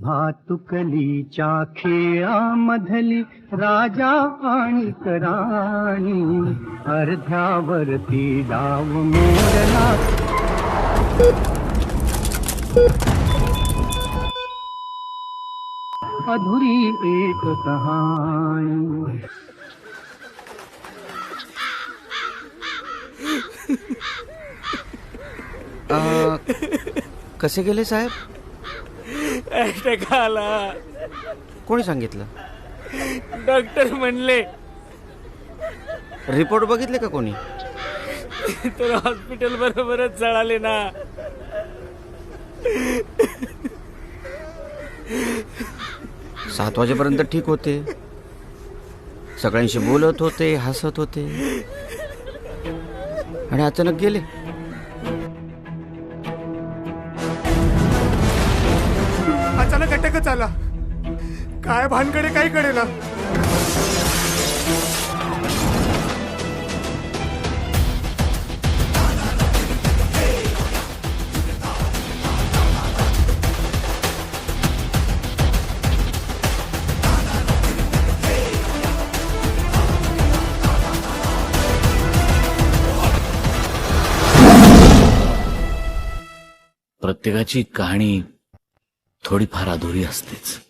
भातुकलीच्या खेळामधली राजा आणि राणी अर्ध्यावरती डाव मोडला अधुरी एक कहाणी. अ, कसे गेले साहेब? अटॅक आला कोणी सांगितलं? डॉक्टर म्हणले. रिपोर्ट बघितले का कोणी? तर हॉस्पिटल बरोबरच जळाले ना. सात वाजेपर्यंत ठीक होते. सगळ्यांशी बोलत होते हसत होते. आणि अचानक गेले. आला काय भानकडे काही कडेला प्रत्येकाची कहाणी トリパラドリアス鉄。